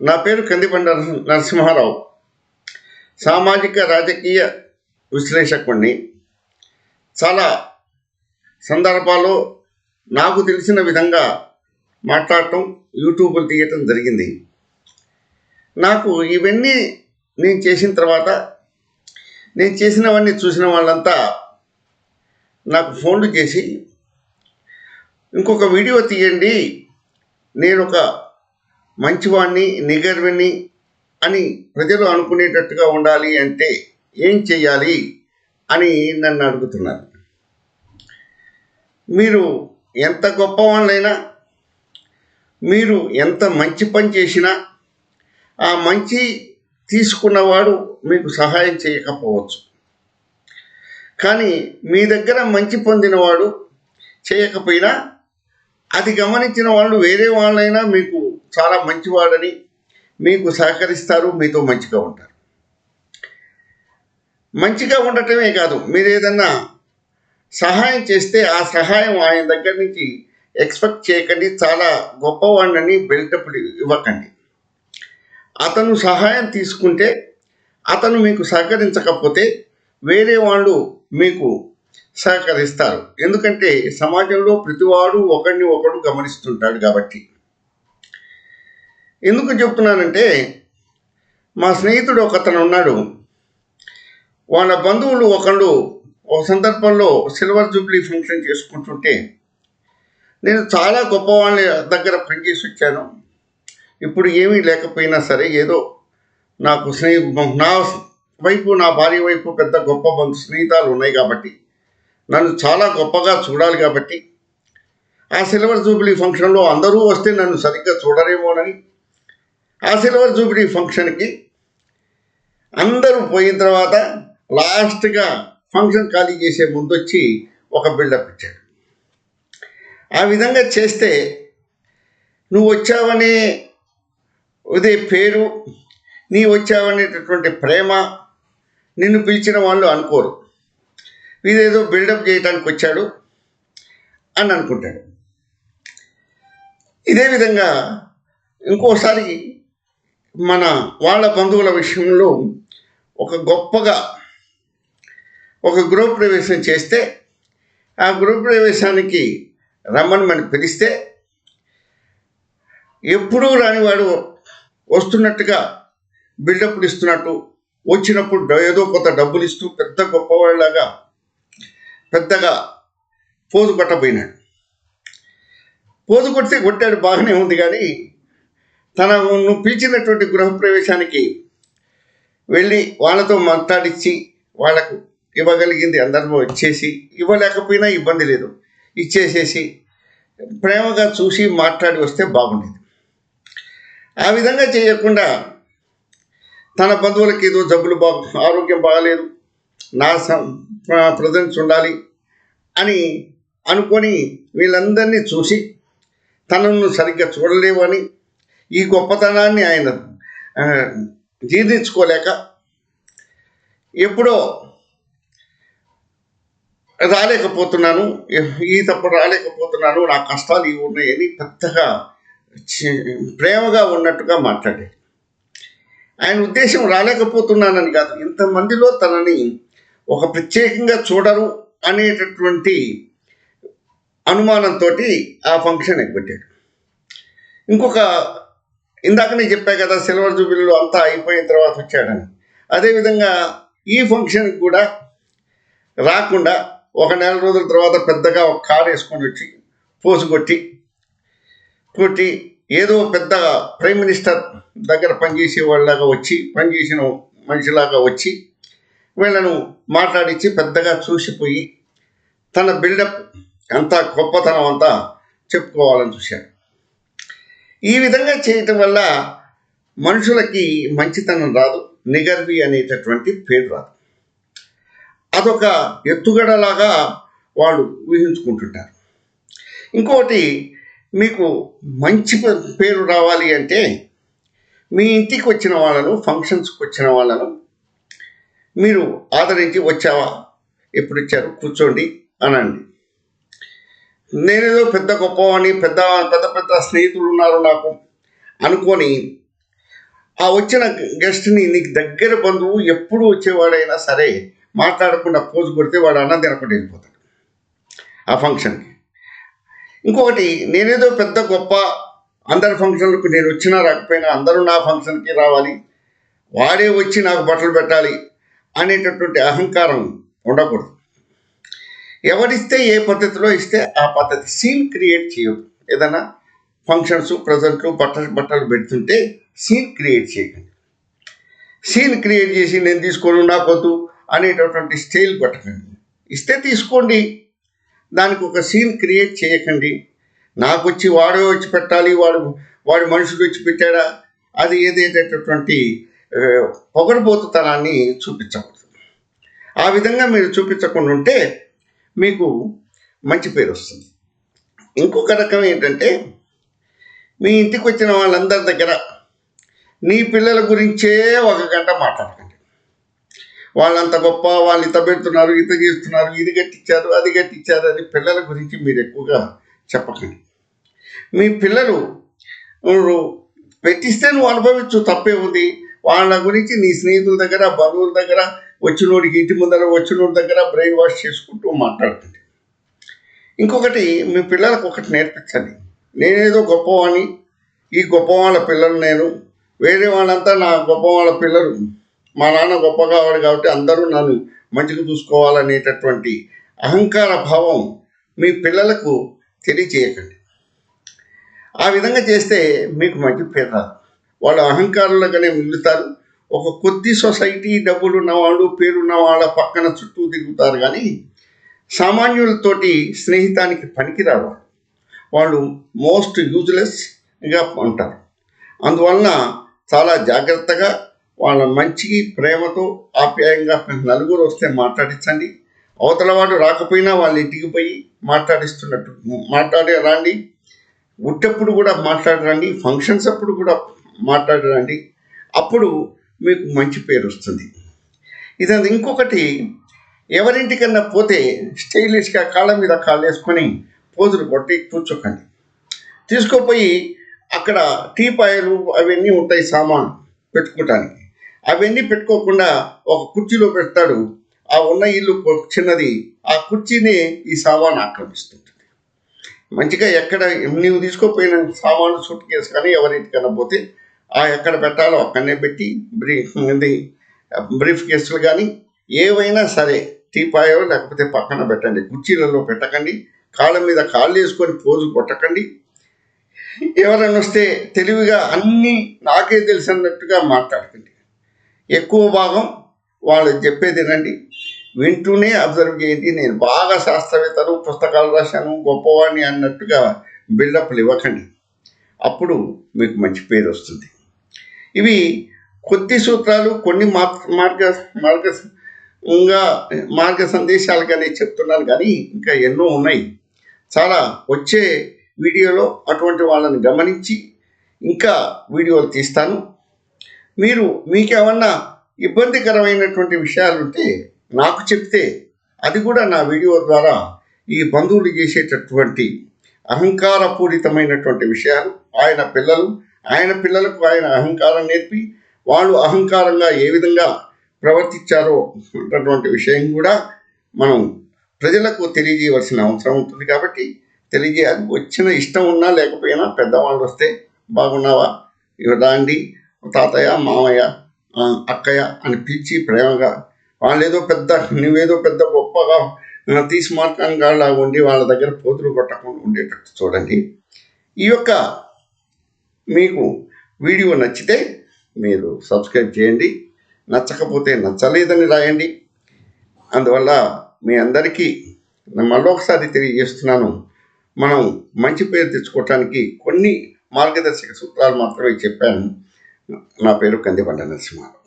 నా పేరు కందిబండ నరసింహారావు. సామాజిక రాజకీయ విశ్లేషకుణ్ణి. చాలా సందర్భాల్లో నాకు తెలిసిన విధంగా మాట్లాడటం యూట్యూబ్లు తీయటం జరిగింది. నాకు ఇవన్నీ నేను చేసిన తర్వాత నేను చేసినవన్నీ చూసిన వాళ్ళంతా నాకు ఫోన్లు చేసి ఇంకొక వీడియో తీయండి నేను ఒక మంచివాణ్ణి నిగర్విని అని ప్రజలు అనుకునేటట్టుగా ఉండాలి అంటే ఏం చేయాలి అని నన్ను అడుగుతున్నారు. మీరు ఎంత గొప్పవాళ్ళైనా మీరు ఎంత మంచి పని చేసినా ఆ మంచి తీసుకున్నవాడు మీకు సహాయం చేయకపోవచ్చు. కానీ మీ దగ్గర మంచి పొందినవాడు చేయకపోయినా అది గమనించిన వాళ్ళు వేరే వాళ్ళైనా మీకు చాలా మంచివాడని మీకు సహకరిస్తారు మీతో మంచిగా ఉంటారు. మంచిగా ఉండటమే కాదు మీరు ఏదన్నా సహాయం చేస్తే ఆ సహాయం ఆయన దగ్గర నుంచి ఎక్స్పెక్ట్ చేయకండి చాలా గొప్పవాడిని బిల్డప్ ఇవ్వకండి. అతను సహాయం తీసుకుంటే అతను మీకు సహకరించకపోతే వేరే వాళ్ళు మీకు సహకరిస్తారు. ఎందుకంటే సమాజంలో ప్రతివాడు ఒకరిని ఒకడు గమనిస్తుంటాడు కాబట్టి. ఎందుకు చెప్తున్నానంటే మా స్నేహితుడు ఒకతను ఉన్నాడు. వాళ్ళ బంధువులు ఒకళ్ళు ఒక సందర్భంలో సిల్వర్ జూబ్లీ ఫంక్షన్ చేసుకుంటుంటే నేను చాలా గొప్ప వాళ్ళ దగ్గర పనిచేసి వచ్చాను. ఇప్పుడు ఏమీ లేకపోయినా సరే ఏదో నాకు స్నేహి నా వైపు నా భార్య వైపు పెద్ద గొప్ప బంధు స్నేహితాలు ఉన్నాయి కాబట్టి నన్ను చాలా గొప్పగా చూడాలి కాబట్టి ఆ సిల్వర్ జూబ్లీ ఫంక్షన్లో అందరూ వస్తే నన్ను సరిగ్గా చూడరేమోనని ఆ సిల్వర్ జూబ్లీ ఫంక్షన్కి. అందరూ పోయిన తర్వాత లాస్ట్గా ఫంక్షన్ ఖాళీ చేసే ముందు వచ్చి ఒక బిల్డప్ ఇచ్చాడు. ఆ విధంగా చేస్తే నువ్వు వచ్చావనే ఉదే పేరు నీ వచ్చావనేటటువంటి ప్రేమ నిన్ను పిలిచిన వాళ్ళు అనుకోరు. ఇదేదో బిల్డప్ చేయడానికి వచ్చాడు అని అనుకుంటాడు. ఇదే విధంగా ఇంకోసారి మన వాళ్ళ బంధువుల విషయంలో ఒక గొప్పగా ఒక గృహ ప్రవేశం చేస్తే ఆ గృహ ప్రవేశానికి రమ్మని మనం పిలిస్తే ఎప్పుడూ రానివాడు వస్తున్నట్టుగా బిల్డప్లు ఇస్తున్నట్టు వచ్చినప్పుడు ఏదో కొంత డబ్బులు ఇస్తూ పెద్ద గొప్పవాళ్ళలాగా పెద్దగా పోదు కొట్టబోయినాడు పోదు కొడితే కొట్టాడు బాగానే ఉంది కానీ తన నువ్వు పిలిచినటువంటి గృహప్రవేశానికి వెళ్ళి వాళ్ళతో మాట్లాడించి వాళ్ళకు ఇవ్వగలిగింది అందరూ ఇచ్చేసి ఇవ్వలేకపోయినా ఇబ్బంది లేదు. ఇచ్చేసేసి ప్రేమగా చూసి మాట్లాడి వస్తే బాగుండేది. ఆ విధంగా చేయకుండా తన బంధువులకి ఏదో జబ్బులు బాగు ఆరోగ్యం బాగలేదు నా ప్రజెన్స్ ఉండాలి అని అనుకొని వీళ్ళందరినీ చూసి తనను సరిగ్గా చూడలేవని ఈ గొప్పతనాన్ని ఆయన జీర్ణించుకోలేక ఎప్పుడో రాలేకపోతున్నాను ఈ తప్పు రాలేకపోతున్నాను నా కష్టాలు ఇవి ఉన్నాయని పెద్దగా ప్రేమగా ఉన్నట్టుగా మాట్లాడే ఆయన ఉద్దేశం రాలేకపోతున్నానని కాదు ఇంతమందిలో తనని ఒక ప్రత్యేకంగా చూడరు అనేటటువంటి అనుమానంతో ఆ ఫంక్షన్ ఎగ్గొట్టాడు ఇంకొక ఇందాక నేను చెప్పా కదా సిల్వర్ జూబిలీలో అంతా అయిపోయిన తర్వాత వచ్చాడని. అదేవిధంగా ఈ ఫంక్షన్కి కూడా రాకుండా ఒక నెల రోజుల తర్వాత పెద్దగా ఒక కారు వేసుకొని వచ్చి పోసు కొట్టి కొట్టి ఏదో పెద్ద ప్రైమ్ మినిస్టర్ దగ్గర పనిచేసే వాళ్ళలాగా వచ్చి పనిచేసిన మనిషిలాగా వచ్చి వీళ్ళను మాట్లాడించి పెద్దగా చూసిపోయి తన బిల్డప్ అంతా గొప్పతనం అంతా చెప్పుకోవాలని చూశాడు. ఈ విధంగా చేయటం వల్ల మనుషులకి మంచితనం రాదు నిగర్వి అనేటటువంటి పేరు రాదు. అదొక ఎత్తుగడలాగా వాళ్ళు ఊహించుకుంటుంటారు. ఇంకోటి మీకు మంచి పేరు రావాలి అంటే మీ ఇంటికి వచ్చిన వాళ్ళను ఫంక్షన్స్కి వచ్చిన వాళ్ళను మీరు ఆదరించి వచ్చావా? ఎప్పుడు ఇచ్చారు కూర్చోండి అనండి. నేనేదో పెద్ద గొప్పవాణి పెద్ద పెద్ద పెద్ద స్నేహితులు ఉన్నారు నాకు అనుకొని ఆ వచ్చిన గెస్ట్ని నీకు దగ్గర బంధువు ఎప్పుడు వచ్చేవాడైనా సరే మాట్లాడకుండా పోజు కొడితే వాడు అన్నం తినకుండా వెళ్ళిపోతాడు ఆ ఫంక్షన్కి. ఇంకొకటి నేనేదో పెద్ద గొప్ప అందరి ఫంక్షన్లకు నేను వచ్చినా రాకపోయినా అందరూ నా ఫంక్షన్కి రావాలి వాడే వచ్చి నాకు బట్టలు పెట్టాలి అనేటటువంటి అహంకారం ఉండకూడదు. ఎవరిస్తే ఏ పద్ధతిలో ఇస్తే ఆ పద్ధతి సీన్ క్రియేట్ చేయదు ఏదైనా ఫంక్షన్స్ ప్రజెంట్లు బట్టలు బట్టలు పెడుతుంటే సీన్ క్రియేట్ చేయకండి. సీన్ క్రియేట్ చేసి నేను తీసుకోను నాకొద్దు అనేటటువంటి స్టైల్ పట్టకండి ఇస్తే తీసుకోండి. దానికి ఒక సీన్ క్రియేట్ చేయకండి. నాకు వచ్చి వాడే వచ్చి పెట్టాలి వాడు వాడి మనుషులు వచ్చి పెట్టాడా? అది ఏదేటటువంటి పొగడబోతుతనాన్ని చూపించకూడదు. ఆ విధంగా మీరు చూపించకుండా ఉంటే మీకు మంచి పేరు వస్తుంది. ఇంకొక రకం ఏంటంటే మీ ఇంటికి వచ్చిన వాళ్ళందరి దగ్గర నీ పిల్లల గురించే ఒక గంట మాట్లాడకండి. వాళ్ళంత గొప్ప వాళ్ళు ఇంత పెడుతున్నారు ఇంత చేస్తున్నారు ఇది కట్టించారు అది కట్టించారు అని పిల్లల గురించి మీరు ఎక్కువగా చెప్పకండి. మీ పిల్లలు పెట్టిస్తే నువ్వు అనుభవించు తప్పే ఉంది. వాళ్ళ గురించి నీ స్నేహితుల దగ్గర బంధువుల దగ్గర వచ్చినోడికి ఇంటి ముందర వచ్చినోడి దగ్గర బ్రెయిన్ వాష్ చేసుకుంటూ మాట్లాడుతుంది. ఇంకొకటి మీ పిల్లలకు ఒకటి నేర్పించండి. నేనేదో గొప్పవాణి ఈ గొప్ప వాళ్ళ పిల్లలు నేను వేరే వాళ్ళంతా నా గొప్ప వాళ్ళ పిల్లలు. మా నాన్న గొప్పగా వాడు కాబట్టి అందరూ నన్ను మంచిగా చూసుకోవాలనేటటువంటి అహంకార భావం మీ పిల్లలకు తెలియచేయకండి. ఆ విధంగా చేస్తే మీకు మంచి పేరు రాదు. వాళ్ళు అహంకారులుగానే మిగులుతారు. ఒక కొద్ది సొసైటీ డబ్బులు ఉన్నవాళ్ళు పేరున్న వాళ్ళ పక్కన చుట్టూ తిరుగుతారు కానీ సామాన్యులతోటి స్నేహితానికి పనికిరారు వాళ్ళు మోస్ట్ యూజ్లెస్గా ఉంటారు. అందువలన చాలా జాగ్రత్తగా వాళ్ళ మంచికి ప్రేమతో ఆప్యాయంగా నలుగురు వస్తే మాట్లాడించండి. అవతల వాడు రాకపోయినా వాళ్ళ ఇంటికి పోయి మాట్లాడిస్తున్నట్టు మాట్లాడే రండి. ఉట్టప్పుడు కూడా మాట్లాడరండి. ఫంక్షన్స్ అప్పుడు కూడా మాట్లాడరండి. అప్పుడు మీకు మంచి పేరు వస్తుంది. ఇదంతా ఇంకొకటి ఎవరింటికన్నా పోతే స్టైలిష్గా కాళ్ళ మీద కాళ్ళు వేసుకొని పోజులు కొట్టి కూర్చోకండి. తీసుకుపోయి అక్కడ టీపాయలు అవన్నీ ఉంటాయి సామాన్ పెట్టుకోవటానికి అవన్నీ పెట్టుకోకుండా ఒక కుర్చీలో పెడతాడు. ఆ ఉన్న ఇల్లు చిన్నది. ఆ కుర్చీని ఈ సామాన్ ఆక్రమిస్తుంటుంది. మంచిగా ఎక్కడ నీవు తీసుకోపోయిన సామాను సూట్ కేసు కానీ ఎవరింటికన్నా పోతే ఎక్కడ పెట్టాలో అక్కడనే పెట్టి బ్రీఫ్ బ్రీఫ్ కేసులు కానీ ఏవైనా సరే టీపాయో లేకపోతే పక్కన పెట్టండి. కుర్చీలలో పెట్టకండి. కాళ్ళ మీద కాళ్ళు వేసుకొని పోజు కొట్టకండి. ఎవరైనా వస్తే తెలివిగా అన్నీ నాకే తెలిసినట్టుగా మాట్లాడకండి. ఎక్కువ భాగం వాళ్ళు చెప్పేది రండి వింటూనే అబ్జర్వ్ చేయండి. నేను బాగా శాస్త్రవేత్తను పుస్తకాలు రాశాను గొప్పవాడిని అన్నట్టుగా బిల్డప్లు ఇవ్వకండి. అప్పుడు మీకు మంచి పేరు వస్తుంది. ఇవి కొద్ది సూత్రాలు కొన్ని మార్గ మార్గ ఇంకా మార్గ సందేశాలుగానే చెప్తున్నాను కానీ ఇంకా ఎన్నో ఉన్నాయి. చాలా వచ్చే వీడియోలో అటువంటి వాళ్ళని గమనించి ఇంకా వీడియోలు తీస్తాను. మీరు మీకేమన్నా ఇబ్బందికరమైనటువంటి విషయాలు ఉంటే నాకు చెప్తే అది కూడా నా వీడియో ద్వారా ఈ బంధువులు చేసేటటువంటి అహంకారపూరితమైనటువంటి విషయాలు ఆయన పిల్లలు ఆయన పిల్లలకు ఆయన అహంకారం నేర్పి వాళ్ళు అహంకారంగా ఏ విధంగా ప్రవర్తించారో అన్నటువంటి విషయం కూడా మనం ప్రజలకు తెలియజేయవలసిన అవసరం ఉంటుంది కాబట్టి తెలియజేయాలి. వచ్చిన ఇష్టం ఉన్నా లేకపోయినా పెద్దవాళ్ళు వస్తే బాగున్నావా? ఇవి రాండి తాతయ్య మామయ్య అక్కయ్య అని పిలిచి ప్రేమగా వాళ్ళు ఏదో పెద్ద నువ్వేదో పెద్ద గొప్పగా ఆ, తీసి మార్కంగా ఉండి వాళ్ళ దగ్గర పోతులు కొట్టకుండా ఉండేటట్టు చూడండి. ఈ యొక్క మీకు వీడియో నచ్చితే మీరు సబ్స్క్రైబ్ చేయండి. నచ్చకపోతే నచ్చలేదని రాయండి. అందువల్ల మీ అందరికీ నేను మళ్ళొకసారి తెలియజేస్తున్నాను. మనం మంచి పేరు తెచ్చుకోవటానికి కొన్ని మార్గదర్శక సూత్రాలు మాత్రమే చెప్పాను. నా పేరు కందిబండ నరసింహారావు.